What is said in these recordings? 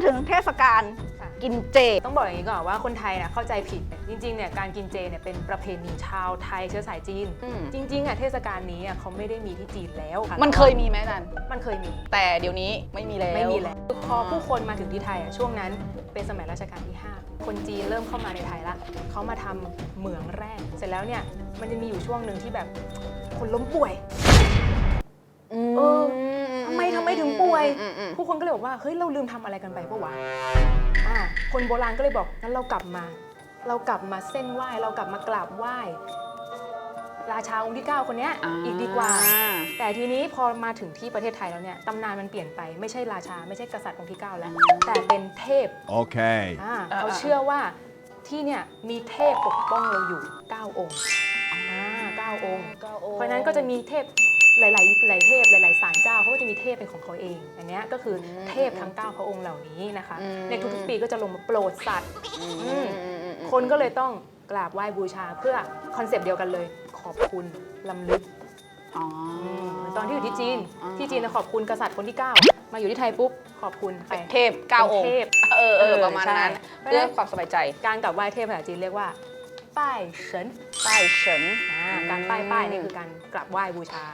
ดถึงเทศกาลค่ะ กินเจ ต้องบอกอย่างนี้ก่อนว่าคนไทยนะเข้าใจผิดจริงๆเนี่ยการกินเจเนี่ยเป็นประเพณีชาวไทยเชื้อสายจีน อืม จริงๆอะเทศกาลนี้อะเขาไม่ได้มีที่จีนแล้วะมันเคยมีไหมอาจันมันเคยมี แต่เดี๋ยวนี้ไม่มีแล้วไม่มีแล้วพอผู้คนมาถึงที่ไทยอะช่วงนั้นเป็นสมัยรัชกาลที่ 5 คนจีนเริ่มเข้ามาในไทยละเขามาทำเหมืองแร่เสร็จแล้วเนี่ยมันจะมีอยู่ช่วงหนึ่งที่แบบคนล้มป่วยเออทำไมทำไมถึงป่วยอืมอืม ผู้คนก็เลยบอกว่าเฮ้ยเราลืมทำอะไรกันไปปะวะอ่าคนโบราณก็เลยบอกงั้นเรากลับมา เรากลับมาเส้นไหว้เรากลับมากราบไหว้ ราชาองค์ที่ 9 คนเนี้ยอีกดีกว่า แต่ทีนี้พอมาถึงที่ประเทศไทยแล้วเนี่ยตำนานมันเปลี่ยนไปไม่ใช่ราชาไม่ใช่กษัตริย์องค์ที่ 9 แล้ว แต่เป็นเทพ Okay. อ่าเขาเชื่อว่าที่เนี่ยมีเทพปกป้องเราอยู่ 9 องค์อ่า9องค์เพราะฉะนั้นก็จะมีเทพ หลายๆหลายเทพหลายๆศาลเจ้าเขาก็จะมีเทพเป็นของเขาเอง อันเนี้ยก็คืออมเทพทั้ง 9 พระองค์เหล่านี้นะคะอืมในทุกๆปีก็จะลงมาโปรดสัตว์อืมอืมอืมอืมอืมคนก็เลยต้องกราบไหว้บูชาเพื่อคอนเซปต์เดียวกันเลย ขอบคุณลำลึกอ๋อเหมือนตอนที่อยู่ที่จีนอ่าที่จีนนะขอบคุณกษัตริย์คนที่ 9 มาอยู่ที่ไทยปุ๊บขอบคุณไปเทพเก้าองค์เทพเออเออเออประมาณนั้นใช่เพื่อความสบายใจ การกราบไหว้เทพภาษาจีนเรียกว่า ป้ายเฉินป้ายเฉินอ่าอืมการป้ายป้ายนี่คือการกราบไหว้บูชา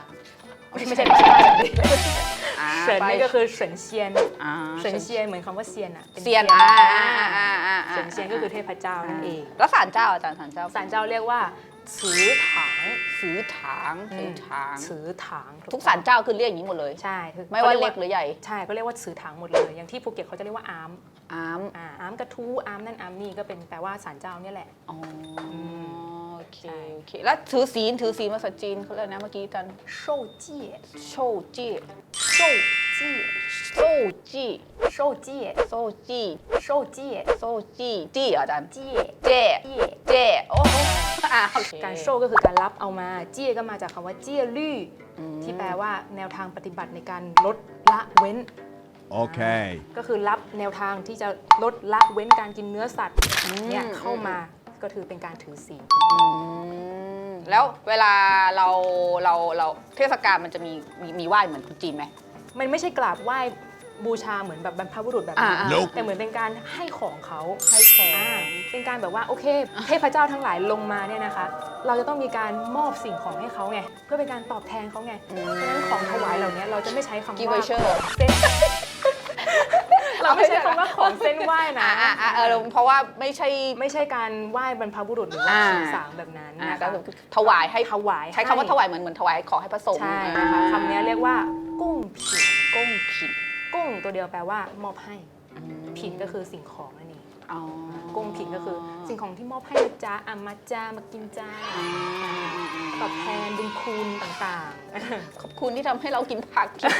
ไม่ไม่ใช่ไม่ใช่ป้ายแบบนี้อ่าเฉินป้ายนี่ก็คือเฉินเซียนอ่าเฉินเซียนเหมือนคำว่าเซียนอะป็นเซียนอ่าอ่าอ่าอ่าเฉินเซียนก็คือเทพเจ้านั่นเองแล้วศาลเจ้าอาจารย์ศาลเจ้าศาลเจ้าเรียกว่าฉือถางสือถางสือถางฉือถางทุกศาลเจ้าคือเรียกอย่างนี้หมดเลย ใช่คือไม่ว่าขรียเล็กหรือใหญ่ ใช่ก็เรียกว่าฉือถางหมดเลย อย่างที่ภูเก็ตเขาจะเรียกว่าอาม อามอ่าอามกระทู้อามนั่นอามนี่ก็เป็นแปลว่าศาลเจ้าเนี่ยแหละ อ๋อโอเคใช่โอเค แล้วถือศีลถือศีลภาษาจีนเขาเรียกนะเมื่อกี้อาจันโชเจี้ยโชจี้โชเจี้ยโซจี้โชเจี้ยโซจี้โชเจี้ยโซจี้จี้เหรออาจารย์เจี้ยเจ้เจี้ยเจ้โอ้โหอะโอเคการโชว์ก็คือการรับเอามาเจี้ยก็มาจากคำว่าเจี้ยลี่ อืมที่แปลว่าแนวทางปฏิบัติในการลดละเว้น Okay. ก็คือรับแนวทางที่จะลดละเว้นการกินเนื้อสัตว์เนี่ยเข้ามาก็ถือเป็นการถือศีลอืมแล้วเวลาเราเราเราเทศกาลมันจะมีมีมีไหว้เหมือนคนจีนไหมมันไม่ใช่กราบไหว้บูชาเหมือนแบบบรรพบุรุษแบบนั้นอ่า Nope แต่เหมือนเป็นการให้ของเขาให้ของอ่าเป็นการแบบว่าโอเคเทพเจ้าทั้งหลายลงมาเนี่ยนะคะ เราจะต้องมีการมอบสิ่งของให้เขาไงเพื่อเป็นการตอบแทนเขาไงอืมเพราะฉะนั้นของถวายเหล่านี้เราจะไม่ใช้คำว่า Give voucher ของเส้น เราไม่ใช้คำว่าของเส้นไหว้นะอ่าอ่าอ่าเออเพราะว่าไม่ใช่ไม่ใช่การไหว้บรรพบุรุษหรือว่าอ่าสื่อสารแบบนั้นอ่านะก็คะคือถวายให้ถวายใช้คำว่าถวายเหมือนเหมือนถวายของให้พระสงฆ์ใช่นะคะคำนี้เรียกว่ากุ้งผิดก้งผิดกุ้งตัวเดียวแปลว่ามอบให้ผิดก็คือสิ่งของนั่นเองอ๋อกุ้งผิดก็คือ สิ่งของที่มอบให้นะจ๊ะอะมาจ้ามากินจ้าอ่าอ่าอ่าอ่าตอบแทนบุญคุณต่างขอบคุณที่ทำให้เรากินผักกิน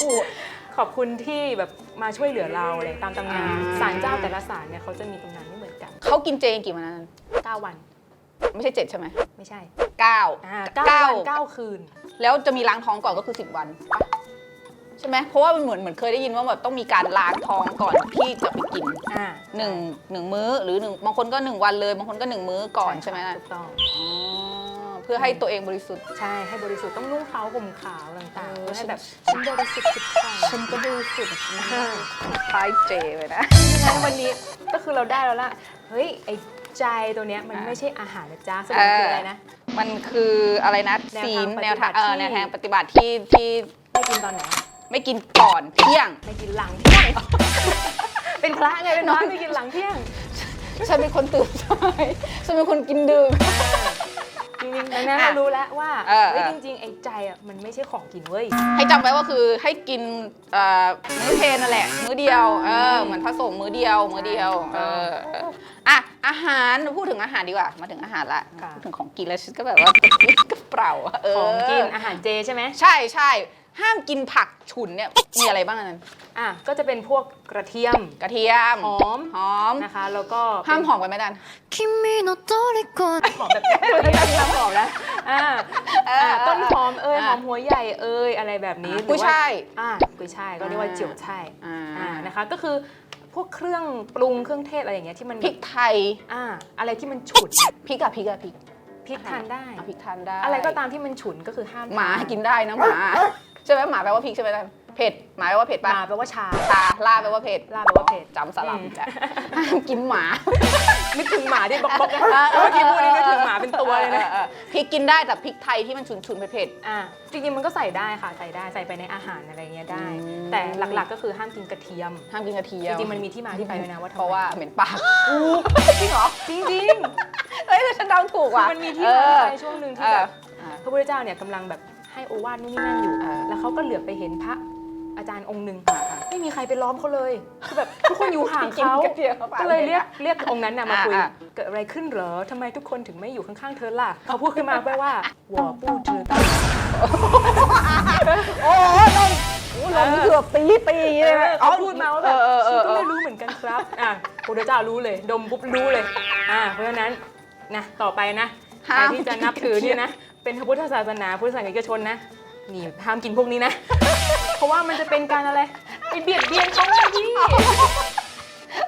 ปูๆ ขอบคุณที่แบบมาช่วยเหลือเราอะไรตามตำนานอ่าศาลเจ้าแต่ละศาลเนี่ยเขาจะมีตำนานไม่เหมือนกันเขากินเจกี่วันนั้น9วัน ไม่ใช่เจ็ดใช่ไหมไม่ใช่เก้าอ่าเก้าเก้าวันเก้าคืน แล้วจะมีล้างท้องก่อนก็คือ 10 วันปะใช่ไหมเพราะว่ามันเหมือนเหมือนเคยได้ยินว่าแบบต้องมีการล้างท้องก่อนที่จะไปกินอ่าหนึ่งหนึ่งมื้อหรือหนึ่งบางคนก็หนึ่งวันเลย บางคนก็หนึ่งมื้อก่อนใช่ไหมถูกต้อง อ๋อ เพื่อให้ตัวเองบริสุทธิ์ ใช่ให้บริสุทธิ์ต้องนุ่งขาวห่มขาวต่างๆเออเพื่อให้แบบฉันบริสุทธิ์สุดท้ายฉันก็บริสุทธิ์คล้ายเจเลยนะงั้นวันนี้ก็คือเราได้แล้วล่ะเฮ้ยไอ้ใจตัวเนี้ยมันอ่าไม่ใช่อาหารนะจ๊ะสรุปมันคืออะไรนะ มันคืออะไรนะแนวทางศีลปฏิบัติแนวทางเออที่แนวทางปฏิบัติที่ที่ไม่กินตอนไหนไม่กินก่อนเที่ยงไม่กินหลังเที่ยงเป็นพระไงเป็นพระไม่กินหลังเที่ยงฉันเป็นคนตื่นสายฉันเป็นคนกินดึกจ ริงๆดังนั้นอะเรารู้แล้วว่าเออ เฮ้ยเออจริงๆไอ้ใจอะมันไม่ใช่ของกินเว้ย ให้จำไว้ว่าคือให้กินเอ่อมื้อเพลนั่นแหละ มื้อเดียวเออเหมือนพระสงฆ์มื้อเดียว มื้อเดียวเออเอออะอาหารพูดถึงอาหารดีกว่า มาถึงอาหารละค่ะ พูดถึงของกินแล้วฉันก็แบบว่ากระปรี้กระเปร่าะเของกินอาหารเจใช่ไหม ใช่ใช่ ห้ามกินผักฉุนเนี่ย มีอะไรบ้างอันนั้น อ่ะก็จะเป็นพวกกระเทียม กระเทียม หอม หอม นะคะ แล้วก็ ห้ามหอมกันไหมดัน 君の虜 หอมแบบห้ามหอมนะอ่า เออ อ่าต้นหอมเอ่ย อ่า หอมหัวใหญ่เอ่ยอะไรแบบนี้ กุ้ยช่าย หรือว่าอ่ากุ้ยช่ายก็เรียกว่าเจียวช่าย อ่า อ่านะคะ ก็คือพวกเครื่องปรุงเครื่องเทศอะไรอย่างเงี้ยที่มัน พริกไทย อ่าอะไรที่มันฉุน พริกอะพริกอะพริก พริกทานได้ อ่ะพริกทานได้ อะไรก็ตามที่มันฉุนก็คือห้าม หมา ท กินได้นะหมา ใช่ไหมหมาแปลว่าพริกใช่ไหมดันเผ็ดหมาแปลว่าเผ็ดหปะมาแปลว่าชาชาล่าแปลว่าเผ็ดลาแปลว่าเผ็ด จำสลับอืมอีกแล้วห้ามกินหมา นึกถึงหมาที่บล็อกๆนะเมื่อกี้พูดนี่นึกถึงหมาเป็นตัวเลยนะออออพริกกินได้แต่พริกไทยที่มันฉุนๆเผ็ดอ่าจริงๆมันก็ใส่ได้ค่ะใส่ได้ใส่ไปในอาหารอะไรเงี้ยได้อืมแต่หลักๆก็คือห้ามกินกระเทียมๆห้ามกินกระเทียจมริงๆมันมีที่มาที่ไปด้วยนะว่าทำไมเพราะว่าเหม็นปากจริงเหรอจริงเฮ้ยแต่ฉันเดาถูกๆว่ะมันมีที่มาที่ไปช่วงหนึ่งที่แบบเออพระพุทธเจ้าเนี่ยกำลังแบบให้โอวาทนู่นนี่นั่นอยู่อ่า แล้วเขาก็เหลือบไปเห็นพระอาจารย์องค์หนึ่งอ่าอ่าไม่มีใครไปล้อมเขาเลยคือแบบทุกคนอยู่ห่างเขากินกระเทียมเข้าไปก็เลยเรียกเรียกองค์นั้นน่ะมาคุยอ่าเกิดอะไรขึ้นเหรอทำไมทุกคนถึงไม่อยู่ข้างๆเธอล่ะ เขาพูดขึ้นมาแปลว่าหัวปู้เธอตาโอ้โหลมโอ้โหลมเกือบตีตีเลยนะเขาพูดมาว่าแบบเออเอฉัอนเอก็อไม่รู้เหมือนกันครับอะพระพุทธเจ้ารู้เลยดมปุ๊บรู้เลยอ่าเพราะฉะนั้นนะต่อไปนะใครที่จะนับถือเนี่ยนะเป็นพระพุทธศาสนาพุทธศาสนิกชนนะ นี่ห้ามกินพวกนี้นะ เพราะว่ามันจะเป็นการอะไรไปเบียดเบียนเขาไงพี่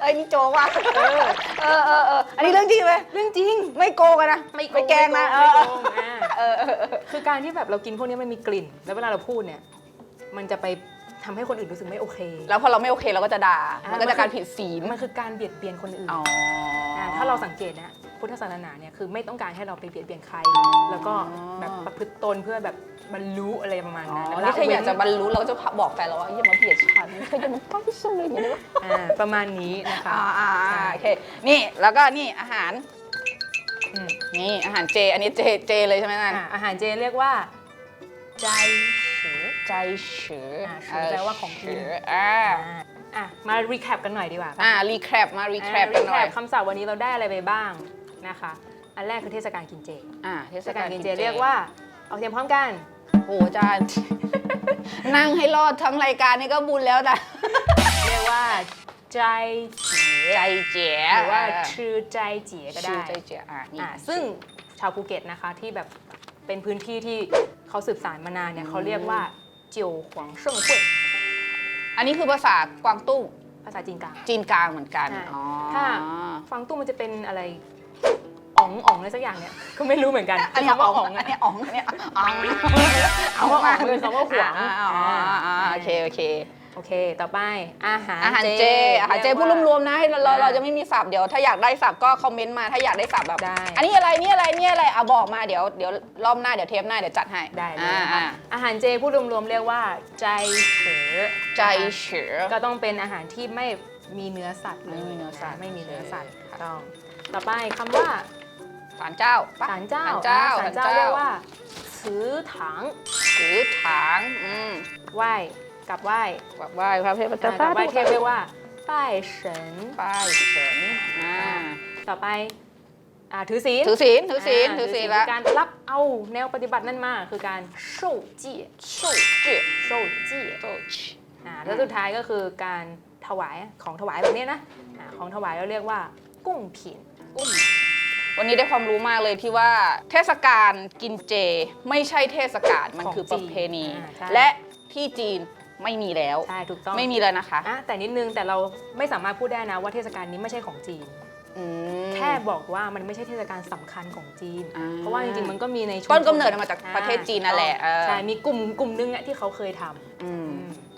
เอ้ยนี่โจกว่ะเออเออเออเอออันนี้เรื่องจริงไหมเรื่องจริง ไม่โกงกันนะไม่แกล้งนะเอไม่อโกงอ่าคือการที่แบบเรากินพวกนี้มันมีกลิ่น แล้วเวลาเราพูดเนี่ย มันจะไปทำให้คนอื่นรู้สึกไม่โอเค แล้วพอเราไม่โอเคเราก็จะด่า อ่ามัมันก็จะการผิดศีลมันคือการเบียดเบียนคนอื่น อ๋ออาถ้าเราสังเกตนะพุทธศาสนาเนี่ยคือไม่ต้องการให้เราไปเบียดเบียนใคร แล้วก็แบบประพฤติตนเพื่อแบบ บรรลุอะไรประมาณอ๋อนั้นนี่ถ้าอยากจะบรรรลุเราก็จะบอกแฟนเราว่าอย่ามาเบียดฉันอย่ามาป้องฉันเลยอย่างนี้ได้ปะอ่าประมาณนี้นะคะอ่าอ่าอ่าโอเคนี่แล้วก็นี่อาหารอืมนี่อาหารเจ อันนี้เจเจเลยใช่ไหมนั่นอ่าอาหารเจเรียกว่าใจเฉอใจเฉออ่าเฉอแปลว่าของกินเฉออ่าอ่าอะมารีแคปกันหน่อยดีกว่าอ่ารีแคปมารีแคปกันหน่อยคำศัพท์วันนี้เราได้อะไรไปบ้างนะคะ อันแรกคือเทศกาลกินเจอ่าเทเทศศกากาลลกิกินนเจเจเรียกว่า เอาเทียมพร้อมกัน โอ้อาจารย์ นั่งให้รอดทั้งรายการนี่ก็บุญแล้วนะเรียกว่าใจเจี๋ยใจเจ๋หรือว่าชื่อใจเจี๋ยก็ได้ชื่อใจเจ๋อ่านี่อ่าซึ่งชาวภูเก็ตนะคะที่แบบเป็นพื้นที่ที่เขาสืบสานมานานเนี่ยเขาเรียกว่าเจียวหวงเซิงเว่ยอันนี้คือภาษากวางตุ้งภาษาจีนกลางจีนกลางเหมือนกันใช่อ๋อถ้าฟังตุ้งมันจะเป็นอะไร อ๋องอ๋องอะไรสักอย่างเนี่ยก็ไม่รู้เหมือนกันอันนี้คำว่าอ๋อ๋อองงอัอะนนี้อ๋องอันนี้อ๋องเอาว่าอ๋องเป็นคำว่าหวงอ่าอ่าอ่าอ่าโอเคโอเคโอเค ต่อไปอาหารอาหารเจ อาหารเจพูดรวมๆนะให้เราเราเราจะไม่มีสับเดี๋ยว ถ้าอยากได้สับก็คอมเมนต์มา ถ้าอยากได้สับแบบได้อันนี้อะไรนี่อะไรนี่อะไรเอาบอกมาเดี๋ยวเดี๋ยวรอบหน้าเดี๋ยวเทปหน้าเดี๋ยวจัดให้ ได้เลยอ่านะคะอ่าอาหารเจพูดรวมๆเรียกว่า ใจเฉอใจเฉอก็ต้องเป็นอาหารที่ไม่มีเนื้อสัตว์เลยไม่มีเนื้อสัตว์ไม่มีเนื้อสัตว์โอเคต้องต่อไปคำว่า ศาลเจ้าปะศาลเจ้าศาลเจ้าอ่ศาลเจ้าเรียกว่าซื้อถังถือถางอืมไหว้กลับไหว้แบบไหว้พระเทพอ่าเจ้ากลับไหว้เทพเรียกว่าป้ายเฉินป้ายเฉินอ่าต่อไปอ่าถือศีลถือศีลถือศีลาถือศีลคืละการรับเอาแนวปฏิบัตินั่นมาคือการโชเจียโชเจี๋ยโชเจียโชเจี๋ยอ่าแล้วสุดท้ายก็คือการถวายของถวายแบบนี้นะอ่าของถวายเราเรียกว่ากุ้งผิน วันนี้ได้ความรู้มากเลยที่ว่าเทศกาลกินเจ ไม่ใช่เทศกาลมันของคือประเพณีจีนอ่าใช่ และที่จีนไม่มีแล้ว ใช่ถูกต้องไม่มีแล้วนะคะอะแต่นิดนึงแต่เราไม่สามารถพูดได้นะว่าเทศกาลนี้ไม่ใช่ของจีน อืม แค่บอกว่ามันไม่ใช่เทศกาลสำคัญของจีน อ่าเพราะว่าจริงๆมันก็มีในชุมชต้นกำเนิดมาจากประเทศจีนนั่นแหละเออ ใช่มีกลุ่มกลุ่มนึงอะที่เขาเคยทำ อืมอืม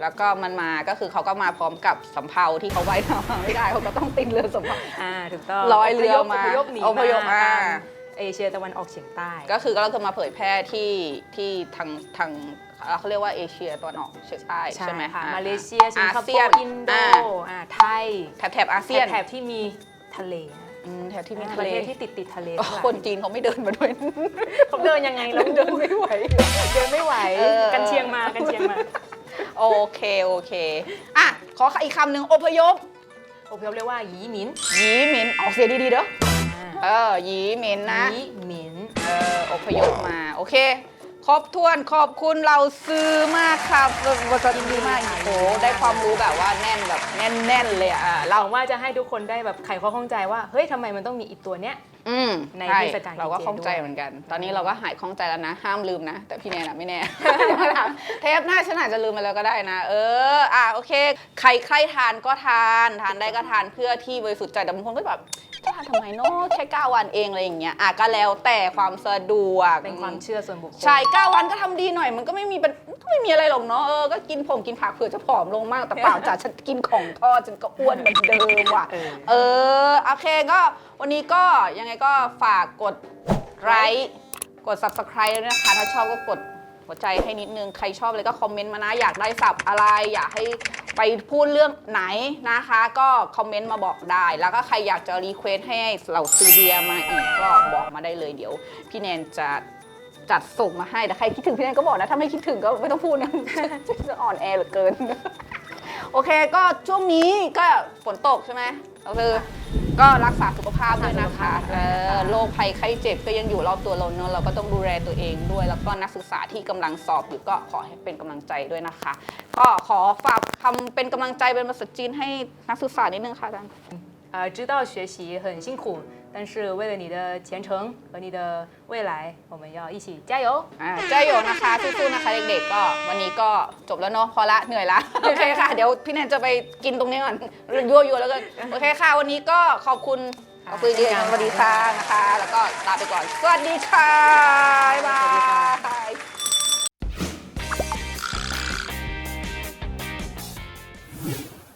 แล้วก็มันมาก็คือเขาก็มาพร้อมกับสำเภาที่เขาไว้ทำไม่ได้เขาก็ต้องติดเรือสำเภา อ่าถูกต้องร้อยเรือมาอพยพหนีอพยพมาตามเอเชียตะวันออกเฉียงใต้ ก็คือก็เราคือมาเผยแพร่ที่ที่ทางทางเขาเรียกว่าเอเชียตะวันออกเฉียงใต้ใช่ไหมค่ะอ่มาเลเซียสิงคอาโปเซียนร์อินโดอ่าอ่าไทยแถบแถบอาเซียนแถบๆที่มีทะเลอืมแถบที่มีอ่าทะประเลเทศที่ติดติดทะเลโอ้ทั้งหลายคนจีนเขาไม่เดินมาด้วยเขาเดินยังไงเราเดินไม่ไหว เดินไม่ไหวเออกันเชียงมากันเชียงมา โอเคโอเคอะขออีกคำหนึ่งอพยพอพยพเรียกว่าหยีหมินหยีหมินออกเสียงดีๆเด้อเออหยีเหม็นนะนี้เหม็นเอออพยพมาโอเคครบถ้วนขอบคุณเราซื้อมากครับบริษัทดีมากโอ้โหได้ความรู้แบบว่าแน่นแบบแน่นๆเลยอะหเราวังว่าจะให้ทุกคนได้แบบไขข้อข้องใจว่าเฮ้ยทำไมมันต้องมีอีกตัวเนี้ย อืมในช่เทศกาลเราก็กินเจข้องใจด้วย เหมือนกัน ตอนนี้เราก็หายข้องใจแล้วนะ ห้ามลืมนะ แต่พี่แนนอะไม่แน่ เทปหน้าฉันอาจจะลืมไปแล้วก็ได้นะ เออ อะโอเค ใครใครทานก็ทาน ทานได้ก็ทานเพื่อที่บริสุทธิ์ใจแต่บางคนก็แบบ จะทานทำไมเนาะแค่9วันเองอะไรอย่างเงี้ยอะก็แล้วแต่ความสะดวกเป็นความเชื่อส่วนบุคคลใช่9วันก็ทำดีหน่อย มันก็ไม่มีเป็นก็ไม่มีอะไรหรอกเนาะเออก็กินผงกินผักเผื่อจะผอมลงมากแต่เปล่าจ้ะฉันกินของทอดฉันก็อ้วนเหมือนเดิมว่ะเออ เออโอเคก็วันนี้ก็ยังไงก็ฝากกดไลค์กด subscribe ด้วยนะคะถ้าชอบก็กด หัวใจให้นิดนึง ใครชอบเลยก็คอมเมนต์มานะ อยากได้สับอะไร อยากให้ไปพูดเรื่องไหนนะคะ ก็คอมเมนต์มาบอกได้ แล้วก็ใครอยากจะรีเควสให้เราซูเดียมาอีกก็บอกมาได้เลยเดี๋ยว พี่แนนจะจัดส่งมาให้แต่ใครคิดถึงพี่แนนก็บอกนะ ถ้าไม่คิดถึงก็ไม่ต้องพูดนะจะอ่อนแอเหลือเกิน โอเคก็ช่วงนี้ก็ฝนตกใช่ไหมก็คือก็รักษาสุขภาพด้วยนะคะเออโรคภัยไข้เจ็บก็ยังอยู่รอบตัวเราเนอะเราก็ต้องดูแลตัวเองด้วย แล้วก็นักศึกษาที่กำลังสอบอยู่ก็ขอให้เป็นกำลังใจด้วยนะคะ ก็ขอฝากคำเป็นกำลังใจเป็นภาษาจีนให้นักศึกษานิดนึงค่ะอาจารย์ 呃，知道学习很辛苦， 但是为了你的前程和你的未来，我们要一起加油。 อ่าเจ้าโยนะคะสู้ๆนะคะเด็กๆก็วันนี้ก็จบแล้วเนาะพอละเหนื่อยละ โอเคค่ะ เดี๋ยวพี่แนนจะไปกินตรงนี้ก่อนยั่วๆแล้วก็โอเคค่ะ วันนี้ก็ขอบคุณขอบคุณดีสวัสดีค่ะนะคะ แล้วก็ลาไปก่อน สวัสดีค่ะบ๊ายบาย